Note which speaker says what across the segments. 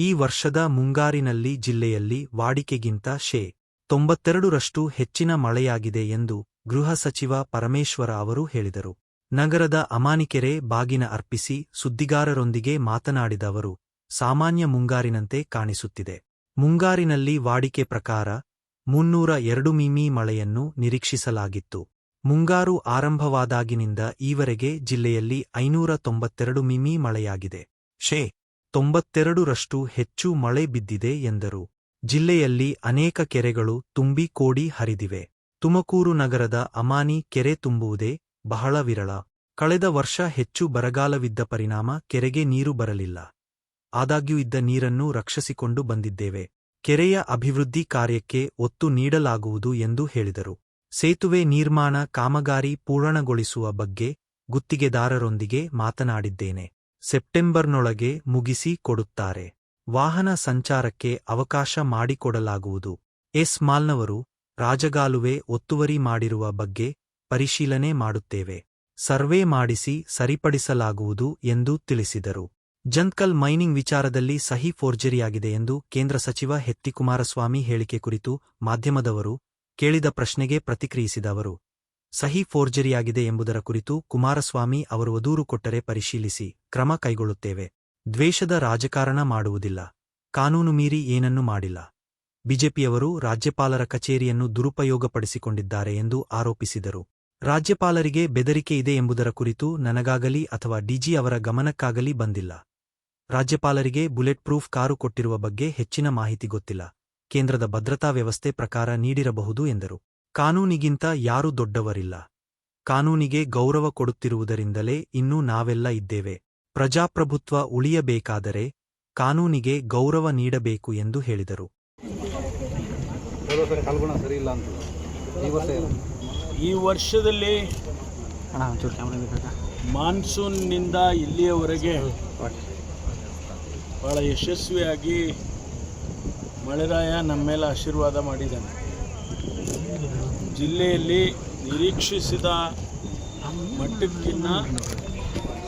Speaker 1: ಈ ವರ್ಷದ ಮುಂಗಾರಿನಲ್ಲಿ ಜಿಲ್ಲೆಯಲ್ಲಿ ವಾಡಿಕೆಗಿಂತ ಶೇ ತೊಂಬತ್ತೆರಡರಷ್ಟು ಹೆಚ್ಚಿನ ಮಳೆಯಾಗಿದೆ ಎಂದು ಗೃಹ ಸಚಿವ ಪರಮೇಶ್ವರ ಅವರು ಹೇಳಿದರು. ನಗರದ ಅಮಾನಿಕೆರೆ ಬಾಗಿನ ಅರ್ಪಿಸಿ ಸುದ್ದಿಗಾರರೊಂದಿಗೆ ಮಾತನಾಡಿದ ಅವರು, ಸಾಮಾನ್ಯ ಮುಂಗಾರಿನಂತೆ ಕಾಣಿಸುತ್ತಿದೆ. ಮುಂಗಾರಿನಲ್ಲಿ ವಾಡಿಕೆ ಪ್ರಕಾರ ಮುನ್ನೂರ ಎರಡು ಮಿಮೀ ಮಳೆಯನ್ನು ನಿರೀಕ್ಷಿಸಲಾಗಿತ್ತು. ಮುಂಗಾರು ಆರಂಭವಾದಾಗಿನಿಂದ ಈವರೆಗೆ ಜಿಲ್ಲೆಯಲ್ಲಿ ಐನೂರ ತೊಂಬತ್ತೆರಡು ಮಿಮೀ ಮಳೆಯಾಗಿದೆ. ಶೇ ತೊಂಬತ್ತೆರಡರಷ್ಟು ಹೆಚ್ಚು ಮಳೆ ಬಿದ್ದಿದೆ ಎಂದರು. ಜಿಲ್ಲೆಯಲ್ಲಿ ಅನೇಕ ಕೆರೆಗಳು ತುಂಬಿ ಕೋಡಿ ಹರಿದಿವೆ. ತುಮಕೂರು ನಗರದ ಅಮಾನಿ ಕೆರೆ ತುಂಬುವುದೇ ಬಹಳ ವಿರಳ. ಕಳೆದ ವರ್ಷ ಹೆಚ್ಚು ಬರಗಾಲವಿದ್ದ ಪರಿಣಾಮ ಕೆರೆಗೆ ನೀರು ಬರಲಿಲ್ಲ. ಆದಾಗ್ಯೂ ಇದ್ದ ನೀರನ್ನು ರಕ್ಷಿಸಿಕೊಂಡು ಬಂದಿದ್ದೇವೆ. ಕೆರೆಯ ಅಭಿವೃದ್ಧಿ ಕಾರ್ಯಕ್ಕೆ ಒತ್ತು ನೀಡಲಾಗುವುದು ಎಂದು ಹೇಳಿದರು. ಸೇತುವೆ ನಿರ್ಮಾಣ ಕಾಮಗಾರಿ ಪೂರ್ಣಗೊಳಿಸುವ ಬಗ್ಗೆ ಗುತ್ತಿಗೆದಾರರೊಂದಿಗೆ ಮಾತನಾಡಿದ್ದೇನೆ. ಸೆಪ್ಟೆಂಬರ್ನೊಳಗೆ ಮುಗಿಸಿ ಕೊಡುತ್ತಾರೆ. ವಾಹನ ಸಂಚಾರಕ್ಕೆ ಅವಕಾಶ ಮಾಡಿಕೊಡಲಾಗುವುದು. ಎಸ್ ಮಾಲ್ನವರು ರಾಜಗಾಲುವೆ ಒತ್ತುವರಿ ಮಾಡಿರುವ ಬಗ್ಗೆ ಪರಿಶೀಲನೆ ಮಾಡುತ್ತೇವೆ. ಸರ್ವೆ ಮಾಡಿಸಿ ಸರಿಪಡಿಸಲಾಗುವುದು ಎಂದು ತಿಳಿಸಿದರು. ಜಂತ್ಕಲ್ ಮೈನಿಂಗ್ ವಿಚಾರದಲ್ಲಿ ಸಹಿ ಫೋರ್ಜರಿಯಾಗಿದೆ ಎಂದು ಕೇಂದ್ರ ಸಚಿವ ಹೆತ್ತಿ ಕುಮಾರಸ್ವಾಮಿ ಹೇಳಿಕೆ ಕುರಿತು ಮಾಧ್ಯಮದವರು ಕೇಳಿದ ಪ್ರಶ್ನೆಗೆ ಪ್ರತಿಕ್ರಿಯಿಸಿದ ಅವರು. ಸಹಿ ಫೋರ್ಜರಿಯಾಗಿದೆ ಎಂಬುದರ ಕುರಿತು ಕುಮಾರಸ್ವಾಮಿ ಅವರು ದೂರು ಕೊಟ್ಟರೆ ಪರಿಶೀಲಿಸಿ ಕ್ರಮ ಕೈಗೊಳ್ಳುತ್ತೇವೆ. ದ್ವೇಷದ ರಾಜಕಾರಣ ಮಾಡುವುದಿಲ್ಲ. ಕಾನೂನು ಮೀರಿ ಏನನ್ನೂ ಮಾಡಿಲ್ಲ. ಬಿಜೆಪಿಯವರು ರಾಜ್ಯಪಾಲರ ಕಚೇರಿಯನ್ನು ದುರುಪಯೋಗಪಡಿಸಿಕೊಂಡಿದ್ದಾರೆ ಎಂದು ಆರೋಪಿಸಿದರು. ರಾಜ್ಯಪಾಲರಿಗೆ ಬೆದರಿಕೆ ಇದೆ ಎಂಬುದರ ಕುರಿತು ನನಗಾಗಲಿ ಅಥವಾ ಡಿಜಿ ಅವರ ಗಮನಕ್ಕಾಗಲಿ ಬಂದಿಲ್ಲ. ರಾಜ್ಯಪಾಲರಿಗೆ ಬುಲೆಟ್ ಪ್ರೂಫ್ ಕಾರು ಕೊಟ್ಟಿರುವ ಬಗ್ಗೆ ಹೆಚ್ಚಿನ ಮಾಹಿತಿ ಗೊತ್ತಿಲ್ಲ. ಕೇಂದ್ರದ ಭದ್ರತಾ ವ್ಯವಸ್ಥೆ ಪ್ರಕಾರ ನೀಡಿರಬಹುದು ಎಂದರು. ಕಾನೂನಿಗಿಂತ ಯಾರೂ ದೊಡ್ಡವರಿಲ್ಲ. ಕಾನೂನಿಗೆ ಗೌರವ ಕೊಡುತ್ತಿರುವುದರಿಂದಲೇ ಇನ್ನೂ ನಾವೆಲ್ಲ ಇದ್ದೇವೆ. ಪ್ರಜಾಪ್ರಭುತ್ವ ಉಳಿಯಬೇಕಾದರೆ ಕಾನೂನಿಗೆ ಗೌರವ ನೀಡಬೇಕು ಎಂದು ಹೇಳಿದರು.
Speaker 2: ಈ
Speaker 3: ವರ್ಷದಲ್ಲಿ ಮಾನ್ಸೂನ್ನಿಂದ ಇಲ್ಲಿಯವರೆಗೆ ಬಹಳ ಯಶಸ್ವಿಯಾಗಿ ಮಳೆರಾಯ ನಮ್ಮ ಮೇಲೆ ಆಶೀರ್ವಾದ ಮಾಡಿದ್ದಾನೆ. ಜಿಲ್ಲೆಯಲ್ಲಿ ನಿರೀಕ್ಷಿಸಿದ ಮಟ್ಟಕ್ಕಿನ್ನ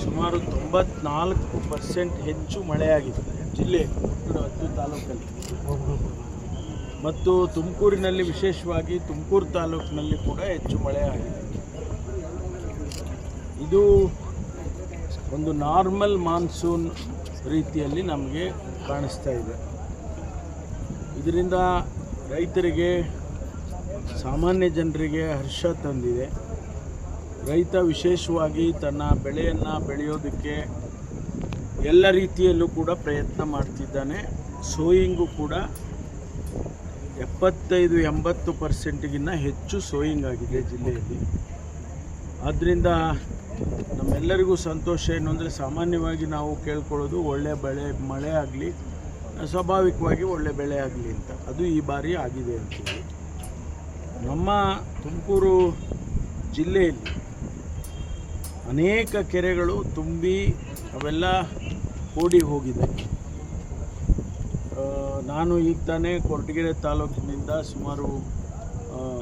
Speaker 3: ಸುಮಾರು ತೊಂಬತ್ನಾಲ್ಕು ಪರ್ಸೆಂಟ್ ಹೆಚ್ಚು ಮಳೆಯಾಗಿದೆ ಜಿಲ್ಲೆ ಹತ್ತು ತಾಲೂಕಲ್ಲಿ. ಮತ್ತು ತುಮಕೂರಿನಲ್ಲಿ ವಿಶೇಷವಾಗಿ ತುಮಕೂರು ತಾಲೂಕಿನಲ್ಲಿ ಕೂಡ ಹೆಚ್ಚು ಮಳೆ ಆಗಿದೆ ಇದು ಒಂದು ನಾರ್ಮಲ್ ಮಾನ್ಸೂನ್ ರೀತಿಯಲ್ಲಿ ನಮಗೆ ಕಾಣಿಸ್ತಾ ಇದೆ. ಇದರಿಂದ ರೈತರಿಗೆ ಸಾಮಾನ್ಯ ಜನರಿಗೆ ಹರ್ಷ ತಂದಿದೆ. ರೈತ ವಿಶೇಷವಾಗಿ ತನ್ನ ಬೆಳೆಯನ್ನು ಬೆಳೆಯೋದಕ್ಕೆ ಎಲ್ಲ ರೀತಿಯಲ್ಲೂ ಕೂಡ ಪ್ರಯತ್ನ ಮಾಡ್ತಿದ್ದಾನೆ. ಸೋಯಿಂಗು ಕೂಡ ಎಪ್ಪತ್ತೈದು, ಎಂಬತ್ತು ಪರ್ಸೆಂಟಿಗಿನ್ನ ಹೆಚ್ಚು ಸೋಯಿಂಗ್ ಆಗಿದೆ ಜಿಲ್ಲೆಯಲ್ಲಿ. ಆದ್ದರಿಂದ ನಮ್ಮೆಲ್ಲರಿಗೂ ಸಂತೋಷ ಏನು ಅಂದರೆ ಸಾಮಾನ್ಯವಾಗಿ ನಾವು ಕೇಳ್ಕೊಳ್ಳೋದು ಒಳ್ಳೆ ಬೆಳೆ, ಮಳೆ ಆಗಲಿ, ಸ್ವಾಭಾವಿಕವಾಗಿ ಒಳ್ಳೆ ಬೆಳೆ ಆಗಲಿ ಅಂತ. ಅದು ಈ ಬಾರಿ ಆಗಿದೆ ಅಂತೇಳಿ ನಮ್ಮ ತುಮಕೂರು ಜಿಲ್ಲೆಯಲ್ಲಿ ಅನೇಕ ಕೆರೆಗಳು ತುಂಬಿ ಅವೆಲ್ಲ ಓಡಿ ಹೋಗಿದೆ. ನಾನು ಈಗ ತಾನೇ ಕೊರಟಗೆರೆ ತಾಲೂಕಿನಿಂದ ಸುಮಾರು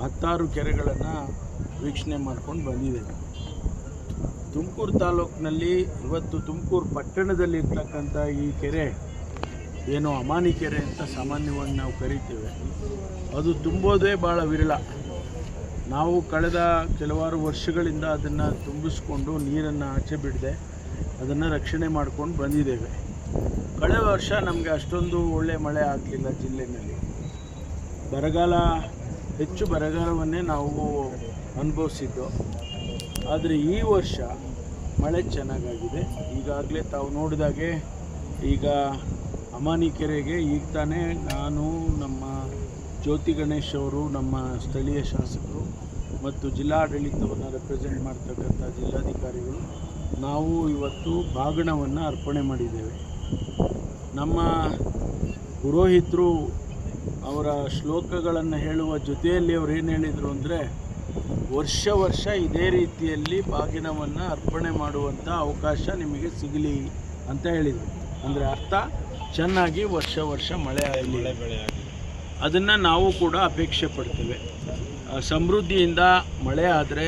Speaker 3: ಹತ್ತಾರು ಕೆರೆಗಳನ್ನು ವೀಕ್ಷಣೆ ಮಾಡ್ಕೊಂಡು ಬಂದಿದ್ದೇನೆ ತುಮಕೂರು ತಾಲೂಕಿನಲ್ಲಿ ಇವತ್ತು ತುಮಕೂರು ಪಟ್ಟಣದಲ್ಲಿ ಇರ್ತಕ್ಕಂಥ ಈ ಕೆರೆ ಏನು ಅಮಾನಿ ಕೆರೆ ಅಂತ ಸಾಮಾನ್ಯವಾಗಿ ನಾವು ಕರಿತೇವೆ. ಅದು ತುಂಬೋದೇ ಭಾಳ ವಿರಳ. ನಾವು ಕಳೆದ ಕೆಲವಾರು ವರ್ಷಗಳಿಂದ ಅದನ್ನು ತುಂಬಿಸ್ಕೊಂಡು ನೀರನ್ನು ಆಚೆ ಬಿಡದೆ, ಅದನ್ನು ರಕ್ಷಣೆ ಮಾಡ್ಕೊಂಡು ಬಂದಿದ್ದೇವೆ. ಕಳೆದ ವರ್ಷ ನಮಗೆ ಅಷ್ಟೊಂದು ಒಳ್ಳೆ ಮಳೆ ಆಗಲಿಲ್ಲ ಜಿಲ್ಲೆಯಲ್ಲಿ ಬರಗಾಲ, ಹೆಚ್ಚು ಬರಗಾಲವನ್ನೇ ನಾವು ಅನುಭವಿಸಿದ್ದು. ಆದರೆ ಈ ವರ್ಷ ಮಳೆ ಚೆನ್ನಾಗಾಗಿದೆ. ಈಗಾಗಲೇ ತಾವು ನೋಡಿದಾಗೆ ಈಗ ಅಮಾನಿ ಕೆರೆಗೆ ಈಗ ತಾನೇ ನಾನು ನಮ್ಮ ಜ್ಯೋತಿ ಗಣೇಶ್ ಅವರು ನಮ್ಮ ಸ್ಥಳೀಯ ಶಾಸಕರು ಮತ್ತು ಜಿಲ್ಲಾಡಳಿತವನ್ನು ರೆಪ್ರೆಸೆಂಟ್ ಮಾಡ್ತಕ್ಕಂಥ ಜಿಲ್ಲಾಧಿಕಾರಿಗಳು, ನಾವು ಇವತ್ತು ಬಾಗಣವನ್ನು ಅರ್ಪಣೆ ಮಾಡಿದ್ದೇವೆ. ನಮ್ಮ ಪುರೋಹಿತರು ಅವರ ಶ್ಲೋಕಗಳನ್ನು ಹೇಳುವ ಜೊತೆಯಲ್ಲಿ ಅವ್ರು ಏನು ಹೇಳಿದರು ಅಂದರೆ, ವರ್ಷ ವರ್ಷ ಇದೇ ರೀತಿಯಲ್ಲಿ ಬಾಗಿನವನ್ನು ಅರ್ಪಣೆ ಮಾಡುವಂಥ ಅವಕಾಶ ನಿಮಗೆ ಸಿಗಲಿ ಅಂತ ಹೇಳಿದರು. ಅಂದರೆ ಅರ್ಥ, ಚೆನ್ನಾಗಿ ವರ್ಷ ವರ್ಷ ಮಳೆ ಆಗಲಿ. ಅದನ್ನು ನಾವು ಕೂಡ ಅಪೇಕ್ಷೆ ಪಡ್ತೇವೆ. ಸಮೃದ್ಧಿಯಿಂದ ಮಳೆ ಆದರೆ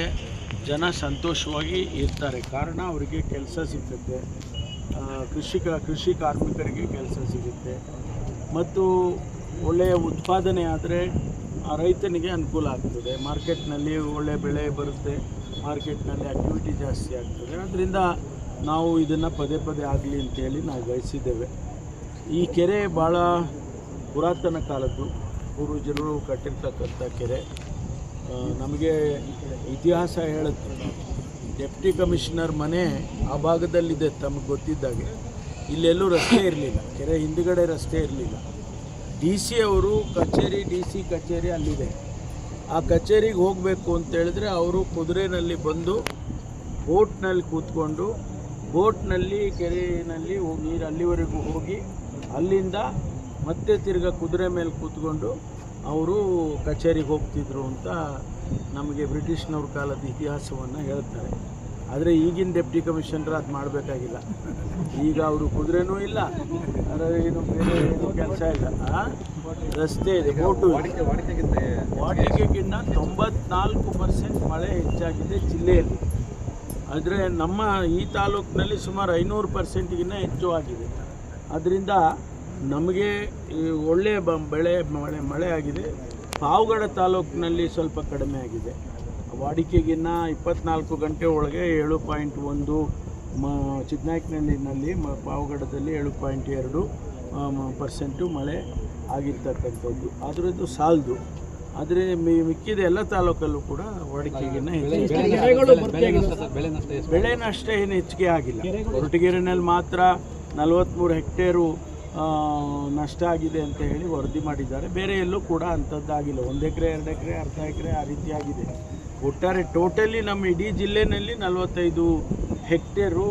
Speaker 3: ಜನ ಸಂತೋಷವಾಗಿ ಇರ್ತಾರೆ. ಕಾರಣ ಅವರಿಗೆ ಕೆಲಸ ಸಿಗ್ತದೆ. ಕೃಷಿಕ ಕೃಷಿ ಕಾರ್ಮಿಕರಿಗೆ ಕೆಲಸ ಸಿಗುತ್ತೆ. ಮತ್ತು ಒಳ್ಳೆಯ ಉತ್ಪಾದನೆ ಆದರೆ ಆ ರೈತನಿಗೆ ಅನುಕೂಲ ಆಗ್ತದೆ. ಮಾರ್ಕೆಟ್ನಲ್ಲಿ ಒಳ್ಳೆಯ ಬೆಳೆ ಬರುತ್ತೆ. ಮಾರ್ಕೆಟ್ನಲ್ಲಿ ಆಕ್ಟಿವಿಟಿ ಜಾಸ್ತಿ ಆಗ್ತದೆ. ಅದರಿಂದ ನಾವು ಇದನ್ನು ಪದೇ ಪದೇ ಆಗಲಿ ಅಂತೇಳಿ ನಾವು ಬಯಸಿದ್ದೇವೆ. ಈ ಕೆರೆ ಭಾಳ ಪುರಾತನ ಕಾಲದ್ದು ಪೂರ್ವಜರು ಕಟ್ಟಿರ್ತಕ್ಕಂಥ ಕೆರೆ. ನಮಗೆ ಇತಿಹಾಸ ಹೇಳುತ್ತೆ. ಡೆಪ್ಟಿ ಕಮಿಷನರ್ ಮನೆ ಆ ಭಾಗದಲ್ಲಿದೆ ತಮಗೆ ಗೊತ್ತಿದ್ದಾಗೆ. ಇಲ್ಲೆಲ್ಲೂ ರಸ್ತೆ ಇರಲಿಲ್ಲ. ಕೆರೆ ಹಿಂದುಗಡೆ ರಸ್ತೆ ಇರಲಿಲ್ಲ. ಡಿ ಸಿ ಅವರು ಕಚೇರಿ, ಡಿ ಸಿ ಕಚೇರಿ ಅಲ್ಲಿದೆ. ಆ ಕಚೇರಿಗೆ ಹೋಗಬೇಕು ಅಂತೇಳಿದ್ರೆ ಅವರು ಕುದುರೆನಲ್ಲಿ ಬಂದು ಬೋಟ್ನಲ್ಲಿ ಕೂತ್ಕೊಂಡು, ಬೋಟ್ನಲ್ಲಿ ಕೆರೆಯಲ್ಲಿ ಹೋಗಿ ನೀರು ಅಲ್ಲಿವರೆಗೂ ಹೋಗಿ ಅಲ್ಲಿಂದ ಮತ್ತೆ ತಿರ್ಗ ಕುದುರೆ ಮೇಲೆ ಕೂತ್ಕೊಂಡು ಅವರು ಕಚೇರಿಗೆ ಹೋಗ್ತಿದ್ರು ಅಂತ ನಮಗೆ ಬ್ರಿಟಿಷ್ನವ್ರ ಕಾಲದ ಇತಿಹಾಸವನ್ನು ಹೇಳ್ತಾರೆ. ಆದರೆ ಈಗಿನ ಡೆಪ್ಟಿ ಕಮಿಷನರ್ ಅದು ಮಾಡಬೇಕಾಗಿಲ್ಲ. ಈಗ ಅವರು ಕುದುರೆನೂ ಇಲ್ಲ, ಅದರ ಏನು ಬೇರೆ ಏನು ಕೆಲಸ ಇಲ್ಲ. ರಸ್ತೆ ಇದೆ, ಬೋಟು ವಾಟಿಕೆಗಿಂತ ತೊಂಬತ್ನಾಲ್ಕು ಪರ್ಸೆಂಟ್ ಮಳೆ ಹೆಚ್ಚಾಗಿದೆ ಜಿಲ್ಲೆಯಲ್ಲಿ. ಆದರೆ ನಮ್ಮ ಈ ತಾಲೂಕಿನಲ್ಲಿ ಸುಮಾರು ಐನೂರು ಪರ್ಸೆಂಟ್ಗಿನ್ನ ಹೆಚ್ಚು ಆಗಿದೆ. ಅದರಿಂದ ನಮಗೆ ಈ ಒಳ್ಳೆಯ ಬ ಬೆಳೆ ಮಳೆ ಮಳೆ ಆಗಿದೆ. ಪಾವಗಡ ತಾಲೂಕಿನಲ್ಲಿ ಸ್ವಲ್ಪ ಕಡಿಮೆ ಆಗಿದೆ. ವಾಡಿಕೆಗಿನ್ನ ಇಪ್ಪತ್ನಾಲ್ಕು ಗಂಟೆ ಒಳಗೆ ಏಳು ಪಾಯಿಂಟ್ ಒಂದು ಮ ಚಿಕ್ಕನಾಯಕನಹಳ್ಳಿನಲ್ಲಿ ಮ ಪಾವಗಡದಲ್ಲಿ ಏಳು ಪಾಯಿಂಟ್ ಎರಡು ಪರ್ಸೆಂಟು ಮಳೆ ಆಗಿರ್ತಕ್ಕಂಥದ್ದು. ಆದರೂ ಇದು ಸಾಲದು. ಆದರೆ ಮಿ- ಮಿಕ್ಕಿದ ಎಲ್ಲ ತಾಲೂಕಲ್ಲೂ ಕೂಡ ವಾಡಿಕೆಗಿನ್ನ ಬೆಳೆ ನಷ್ಟ ಏನು ಹೆಚ್ಚಿಗೆ ಆಗಿಲ್ಲ. ಹೊರಟಗೆರೆನಲ್ಲಿ ಮಾತ್ರ ನಲವತ್ತ್ಮೂರು ಹೆಕ್ಟೇರು ನಷ್ಟ ಆಗಿದೆ ಅಂತ ಹೇಳಿ ವರದಿ ಮಾಡಿದ್ದಾರೆ. ಬೇರೆ ಎಲ್ಲೂ ಕೂಡ ಅಂಥದ್ದಾಗಿಲ್ಲ. ಒಂದು ಎಕರೆ ಎರಡು ಎಕರೆ ಅರ್ಧ ಎಕರೆ ಆ ರೀತಿಯಾಗಿದೆ ಆಗಿದೆ. ಒಟ್ಟಾರೆ ಟೋಟಲಿ ನಮ್ಮ ಇಡೀ ಜಿಲ್ಲೆನಲ್ಲಿ ನಲವತ್ತೈದು ಹೆಕ್ಟೇರು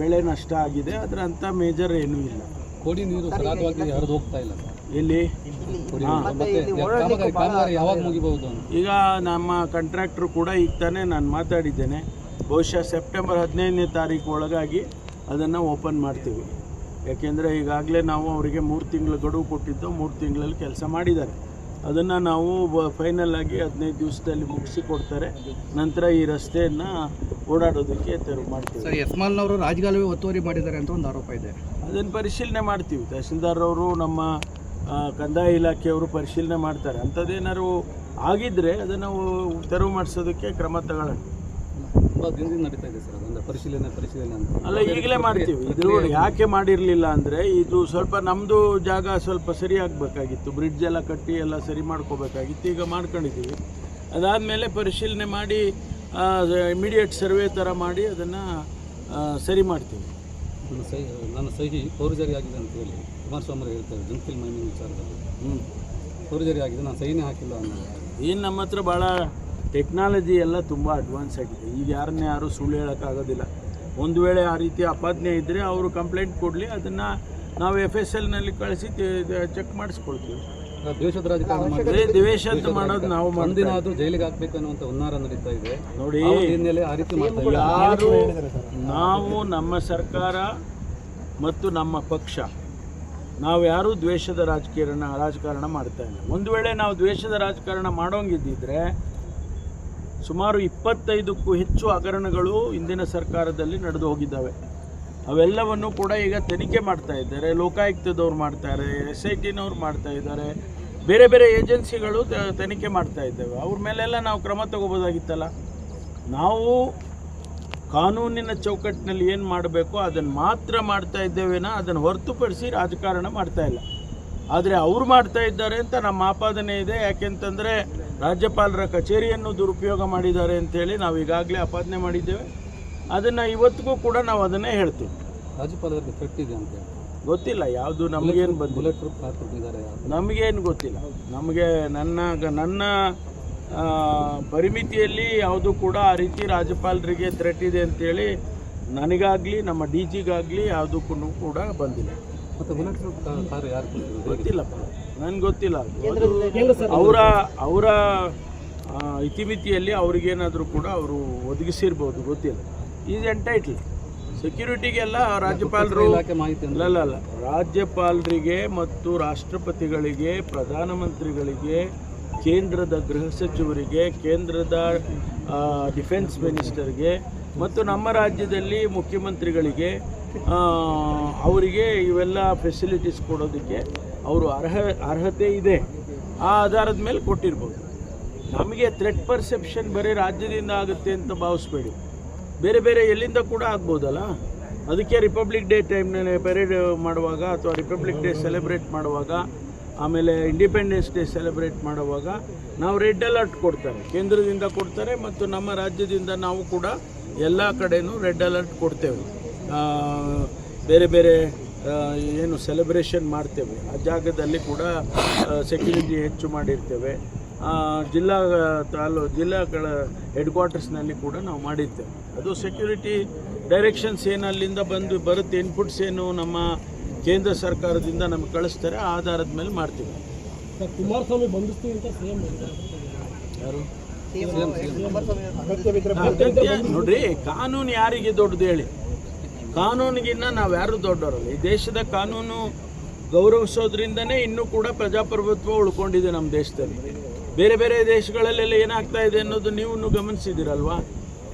Speaker 3: ಬೆಳೆ ನಷ್ಟ ಆಗಿದೆ. ಅದರ ಅಂಥ ಮೇಜರ್ ಏನೂ ಇಲ್ಲ.
Speaker 2: ಕೋಡಿ ನೀರು ಸರಾಗವಾಗಿ ಹರಿದು ಹೋಗ್ತಾ ಇಲ್ಲ
Speaker 3: ಎಲ್ಲಿ?
Speaker 2: ಯಾವಾಗ ಮುಗಿಬಹುದು
Speaker 3: ಈಗ ನಮ್ಮ ಕಾಂಟ್ರಾಕ್ಟ್ರು ಕೂಡ ಈಗ ತಾನೇ ನಾನು ಮಾತಾಡಿದ್ದೇನೆ. ಬಹುಶಃ ಸೆಪ್ಟೆಂಬರ್ ಹದಿನೈದನೇ ತಾರೀಕು ಒಳಗಾಗಿ ಅದನ್ನು ಓಪನ್ ಮಾಡ್ತೀವಿ. ಯಾಕೆಂದರೆ ಈಗಾಗಲೇ ನಾವು ಅವರಿಗೆ ಮೂರು ತಿಂಗಳ ಗಡುವು ಕೊಟ್ಟಿದ್ದು ಮೂರು ತಿಂಗಳಲ್ಲಿ ಕೆಲಸ ಮಾಡಿದ್ದಾರೆ. ಅದನ್ನು ನಾವು ಫೈನಲ್ ಆಗಿ ಹದಿನೈದು ದಿವಸದಲ್ಲಿ ಮುಗಿಸಿ ಕೊಡ್ತಾರೆ. ನಂತರ ಈ ರಸ್ತೆಯನ್ನು ಓಡಾಡೋದಕ್ಕೆ ತೆರವು ಮಾಡ್ತೀವಿ.
Speaker 4: ಸರ್ ಯಸ್ಮಾಲ್ನವರು ರಾಜಕಾಲುವೆ ಒತ್ತುವರಿ ಮಾಡಿದ್ದಾರೆ ಅಂತ ಒಂದು ಆರೋಪ ಇದೆ.
Speaker 3: ಅದನ್ನು ಪರಿಶೀಲನೆ ಮಾಡ್ತೀವಿ. ತಹಸೀಲ್ದಾರ್ ಅವರು ನಮ್ಮ ಕಂದಾಯ ಇಲಾಖೆಯವರು ಪರಿಶೀಲನೆ ಮಾಡ್ತಾರೆ. ಅಂಥದ್ದೇನಾದ್ರು ಆಗಿದ್ದರೆ ಅದನ್ನು ತೆರವು ಮಾಡಿಸೋದಕ್ಕೆ ಕ್ರಮ ತಗೊಳ್ಳೋಣ.
Speaker 2: ತುಂಬಾ ದಿನದಿಂದ ನಡೀತಾ ಇದೆ ಸರ್ ಅದೊಂದು ಪರಿಶೀಲನೆ ಪರಿಶೀಲನೆ ಅಂತ.
Speaker 3: ಅಲ್ಲ ಈಗಲೇ ಮಾಡ್ತೀವಿ. ಇದು ಯಾಕೆ ಮಾಡಿರಲಿಲ್ಲ ಅಂದರೆ ಇದು ಸ್ವಲ್ಪ ನಮ್ಮದು ಜಾಗ ಸ್ವಲ್ಪ ಸರಿ ಆಗಬೇಕಾಗಿತ್ತು ಬ್ರಿಡ್ಜ್ ಎಲ್ಲ ಕಟ್ಟಿ ಎಲ್ಲ ಸರಿ ಮಾಡ್ಕೋಬೇಕಾಗಿತ್ತು. ಈಗ ಮಾಡ್ಕೊಂಡಿದ್ದೀವಿ. ಅದಾದಮೇಲೆ ಪರಿಶೀಲನೆ ಮಾಡಿ ಇಮಿಡಿಯೇಟ್ ಸರ್ವೆ ಥರ ಮಾಡಿ ಅದನ್ನು ಸರಿ ಮಾಡ್ತೀವಿ.
Speaker 2: ನನ್ನ ಸಹಿ ನನ್ನ ಸಹಿ ಪೌರ್ಜರಿ ಆಗಿದೆ ಅಂತ ಹೇಳಿ ಕುಮಾರಸ್ವಾಮಿ ಅವರು ಹೇಳ್ತಾರೆ ಜಂಕಿಲ್ ಮೈನಿಂಗ್ ವಿಚಾರದಲ್ಲಿ.
Speaker 3: ಹ್ಞೂ
Speaker 2: ಪೌರ್ಜರಿ ಆಗಿದೆ ನಾನು ಸಹಿನೇ ಹಾಕಿಲ್ಲ ಅನ್ನೋದು.
Speaker 3: ಏನು ನಮ್ಮ ಹತ್ರ ಭಾಳ ಟೆಕ್ನಾಲಜಿ ಎಲ್ಲ ತುಂಬ ಅಡ್ವಾನ್ಸ್ ಆಗಿದೆ. ಈಗ ಯಾರನ್ನೇ ಯಾರು ಸುಳ್ಳು ಹೇಳೋಕ್ಕಾಗೋದಿಲ್ಲ ಒಂದು ವೇಳೆ ಆ ರೀತಿ ಅಪಾದನೆ ಇದ್ದರೆ ಅವರು ಕಂಪ್ಲೇಂಟ್ ಕೊಡಲಿ ಅದನ್ನು ನಾವು ಎಫ್ ಎಸ್ ಎಲ್ನಲ್ಲಿ ಕಳಿಸಿ ಚೆಕ್ ಮಾಡಿಸ್ಕೊಳ್ತೀವಿ.
Speaker 2: ದ್ವೇಷದ ರಾಜಕಾರಣ
Speaker 3: ದ್ವೇಷ ಅಂತ ಮಾಡೋದು ನಾವು
Speaker 2: ಮಂದಿನಾದ್ರೂ ಜೈಲಿಗೆ ಹಾಕ್ಬೇಕು ಅನ್ನುವಂಥ ಹುನ್ನಾರ ನಡೀತಾ ಇದೆ.
Speaker 3: ನೋಡಿ
Speaker 2: ಆ ಹಿನ್ನೆಲೆ ಆ ರೀತಿ
Speaker 3: ಯಾರು ನಾವು ನಮ್ಮ ಸರ್ಕಾರ ಮತ್ತು ನಮ್ಮ ಪಕ್ಷ ನಾವು ಯಾರೂ ದ್ವೇಷದ ರಾಜಕಾರಣ ರಾಜಕಾರಣ ಮಾಡ್ತಾ ಇಲ್ಲ. ಒಂದು ವೇಳೆ ನಾವು ದ್ವೇಷದ ರಾಜಕಾರಣ ಮಾಡೋಂಗಿದ್ದಿದ್ರೆ ಸುಮಾರು ಇಪ್ಪತ್ತೈದಕ್ಕೂ ಹೆಚ್ಚು ಹಗರಣಗಳು ಇಂದಿನ ಸರ್ಕಾರದಲ್ಲಿ ನಡೆದು ಹೋಗಿದ್ದಾವೆ. ಅವೆಲ್ಲವನ್ನು ಕೂಡ ಈಗ ತನಿಖೆ ಮಾಡ್ತಾ ಇದ್ದಾರೆ. ಲೋಕಾಯುಕ್ತದವ್ರು ಮಾಡ್ತಾರೆ ಎಸ್ ಐ ಟಿನವ್ರು ಮಾಡ್ತಾ ಇದ್ದಾರೆ. ಬೇರೆ ಬೇರೆ ಏಜೆನ್ಸಿಗಳು ತನಿಖೆ ಮಾಡ್ತಾ ಇದ್ದಾವೆ. ಅವ್ರ ಮೇಲೆಲ್ಲ ನಾವು ಕ್ರಮ ತಗೋಬೋದಾಗಿತ್ತಲ್ಲ? ನಾವು ಕಾನೂನಿನ ಚೌಕಟ್ಟಿನಲ್ಲಿ ಏನು ಮಾಡಬೇಕು ಅದನ್ನು ಮಾತ್ರ ಮಾಡ್ತಾ ಇದ್ದೇವೇನ? ಅದನ್ನು ಹೊರತುಪಡಿಸಿ ರಾಜಕಾರಣ ಮಾಡ್ತಾ ಇಲ್ಲ. ಆದರೆ ಅವ್ರು ಮಾಡ್ತಾ ಇದ್ದಾರೆ ಅಂತ ನಮ್ಮ ಆಪಾದನೆ ಇದೆ. ಯಾಕೆಂತಂದರೆ ರಾಜ್ಯಪಾಲರ ಕಚೇರಿಯನ್ನು ದುರುಪಯೋಗ ಮಾಡಿದ್ದಾರೆ ಅಂತೇಳಿ ನಾವು ಈಗಾಗಲೇ ಆಪಾದನೆ ಮಾಡಿದ್ದೇವೆ. ಅದನ್ನು ಇವತ್ತಿಗೂ ಕೂಡ ನಾವು ಅದನ್ನೇ ಹೇಳ್ತೀವಿ.
Speaker 2: ರಾಜ್ಯಪಾಲರಿಗೆ ಕಟ್ಟಿದೆ ಇದೆ ಅಂತ
Speaker 3: ಗೊತ್ತಿಲ್ಲ ಯಾವುದು ನಮಗೇನು ಬಂದಿಲ್ಲ. ನಮಗೇನು ಗೊತ್ತಿಲ್ಲ. ನಮಗೆ ನನ್ನ ಗ- ನನ್ನ ಪರಿಮಿತಿಯಲ್ಲಿ ಯಾವುದು ಕೂಡ ಆ ರೀತಿ ರಾಜ್ಯಪಾಲರಿಗೆ ಥ್ರೆಟ್ ಇದೆ ಅಂತೇಳಿ ನನಗಾಗಲಿ ನಮ್ಮ ಡಿ ಜಿಗಾಗಲಿ ಯಾವುದಕ್ಕೂ ಕೂಡ ಬಂದಿಲ್ಲ. ಗೊತ್ತಿಲ್ಲಪ್ಪ. ನನಗೆ ಗೊತ್ತಿಲ್ಲ. ಅವರ ಅವರ ಇತಿಮಿತಿಯಲ್ಲಿ ಅವ್ರಿಗೇನಾದರೂ ಕೂಡ ಅವರು ಒದಗಿಸಿರ್ಬೋದು ಗೊತ್ತಿಲ್ಲ. ಈಸ್ ಎಂಟೈಟ್ಲ್ ಸೆಕ್ಯೂರಿಟಿಗೆಲ್ಲ ರಾಜ್ಯಪಾಲರು ಅಲ್ಲ ಅಲ್ಲ ರಾಜ್ಯಪಾಲರಿಗೆ ಮತ್ತು ರಾಷ್ಟ್ರಪತಿಗಳಿಗೆ ಪ್ರಧಾನಮಂತ್ರಿಗಳಿಗೆ ಕೇಂದ್ರದ ಗೃಹ ಸಚಿವರಿಗೆ ಕೇಂದ್ರದ ಡಿಫೆನ್ಸ್ ಮಿನಿಸ್ಟರ್ಗೆ ಮತ್ತು ನಮ್ಮ ರಾಜ್ಯದಲ್ಲಿ ಮುಖ್ಯಮಂತ್ರಿಗಳಿಗೆ ಅವರಿಗೆ ಇವೆಲ್ಲ ಫೆಸಿಲಿಟೀಸ್ ಕೊಡೋದಕ್ಕೆ ಅವರು ಅರ್ಹ, ಅರ್ಹತೆ ಇದೆ. ಆ ಆಧಾರದ ಮೇಲೆ ಕೊಟ್ಟಿರ್ಬೋದು. ನಮಗೆ ಥ್ರೆಟ್ ಪರ್ಸೆಪ್ಷನ್ ಬರೀ ರಾಜ್ಯದಿಂದ ಆಗುತ್ತೆ ಅಂತ ಭಾವಿಸ್ಬೇಡಿ. ಬೇರೆ ಬೇರೆ ಎಲ್ಲಿಂದ ಕೂಡ ಆಗ್ಬೋದಲ್ಲ? ಅದಕ್ಕೆ ರಿಪಬ್ಲಿಕ್ ಡೇ ಟೈಮ್ನಲ್ಲಿ ಪೆರೇಡ್ ಮಾಡುವಾಗ ಅಥವಾ ರಿಪಬ್ಲಿಕ್ ಡೇ ಸೆಲೆಬ್ರೇಟ್ ಮಾಡುವಾಗ, ಆಮೇಲೆ ಇಂಡಿಪೆಂಡೆನ್ಸ್ ಡೇ ಸೆಲೆಬ್ರೇಟ್ ಮಾಡುವಾಗ ನಾವು ರೆಡ್ ಅಲರ್ಟ್ ಕೊಡ್ತಾರೆ. ಕೇಂದ್ರದಿಂದ ಕೊಡ್ತಾರೆ ಮತ್ತು ನಮ್ಮ ರಾಜ್ಯದಿಂದ ನಾವು ಕೂಡ ಎಲ್ಲ ಕಡೆಯೂ ರೆಡ್ ಅಲರ್ಟ್ ಕೊಡ್ತೇವೆ. ಬೇರೆ ಬೇರೆ ಏನು ಸೆಲೆಬ್ರೇಷನ್ ಮಾಡ್ತೇವೆ. ಆ ಜಾಗದಲ್ಲಿ ಕೂಡ ಸೆಕ್ಯೂರಿಟಿ ಹೆಚ್ಚು ಮಾಡಿರ್ತೇವೆ. ಆ, ಜಿಲ್ಲಾ ತಾಲೂ ಜಿಲ್ಲಾಗಳ ಹೆಡ್ ಕ್ವಾರ್ಟರ್ಸ್ನಲ್ಲಿ ಕೂಡ ನಾವು ಮಾಡಿರ್ತೇವೆ. ಅದು ಸೆಕ್ಯೂರಿಟಿ ಡೈರೆಕ್ಷನ್ಸ್ ಏನು ಅಲ್ಲಿಂದ ಬಂದು ಬರುತ್ತೆ ಇನ್ಪುಟ್ಸ್ ಏನು ನಮ್ಮ ಕೇಂದ್ರ ಸರ್ಕಾರದಿಂದ ನಮಗೆ ಕಳಿಸ್ತಾರೆ ಆ ಆಧಾರದ ಮೇಲೆ ಮಾಡ್ತೀವಿ.
Speaker 5: ಕುಮಾರಸ್ವಾಮಿ ಬಂಧಿಸ್ತೀವಿ ಅಂತ ಸಿಎಂ
Speaker 3: ಯಾರು? ನೋಡ್ರಿ ಕಾನೂನು ಯಾರಿಗೆ ದೊಡ್ಡದು ಹೇಳಿ? ಕಾನೂನಿಗಿನ್ನ ನಾವು ಯಾರು ದೊಡ್ಡವರಲ್ಲ ಈ ದೇಶದ ಕಾನೂನು ಗೌರವಿಸೋದ್ರಿಂದನೇ ಇನ್ನೂ ಕೂಡ ಪ್ರಜಾಪ್ರಭುತ್ವ ಉಳ್ಕೊಂಡಿದೆ ನಮ್ಮ ದೇಶದಲ್ಲಿ. ಬೇರೆ ಬೇರೆ ದೇಶಗಳಲ್ಲೆಲ್ಲ ಏನಾಗ್ತಾ ಇದೆ ಅನ್ನೋದು ನೀವು ಗಮನಿಸಿದಿರಲ್ವಾ?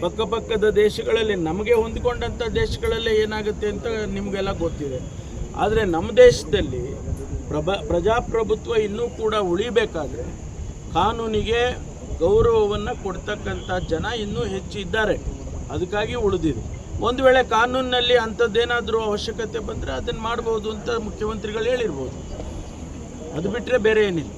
Speaker 3: ಪಕ್ಕ ಪಕ್ಕದ ದೇಶಗಳಲ್ಲಿ ನಮಗೆ ಹೊಂದಿಕೊಂಡಂಥ ದೇಶಗಳಲ್ಲೇ ಏನಾಗುತ್ತೆ ಅಂತ ನಿಮಗೆಲ್ಲ ಗೊತ್ತಿದೆ. ಆದರೆ ನಮ್ಮ ದೇಶದಲ್ಲಿ ಪ್ರಭ, ಪ್ರಜಾಪ್ರಭುತ್ವ ಇನ್ನೂ ಕೂಡ ಉಳಿಬೇಕಾದ್ರೆ ಕಾನೂನಿಗೆ ಗೌರವವನ್ನು ಕೊಡ್ತಕ್ಕಂಥ ಜನ ಇನ್ನೂ ಹೆಚ್ಚಿದ್ದಾರೆ. ಅದಕ್ಕಾಗಿ ಉಳಿದಿದೆ. ಒಂದು ವೇಳೆ ಕಾನೂನಿನಲ್ಲಿ ಅಂಥದ್ದೇನಾದರೂ ಅವಶ್ಯಕತೆ ಬಂದರೆ ಅದನ್ನು ಮಾಡ್ಬೋದು ಅಂತ ಮುಖ್ಯಮಂತ್ರಿಗಳು ಹೇಳಿರ್ಬೋದು. ಅದು ಬಿಟ್ಟರೆ ಬೇರೆ ಏನಿಲ್ಲ.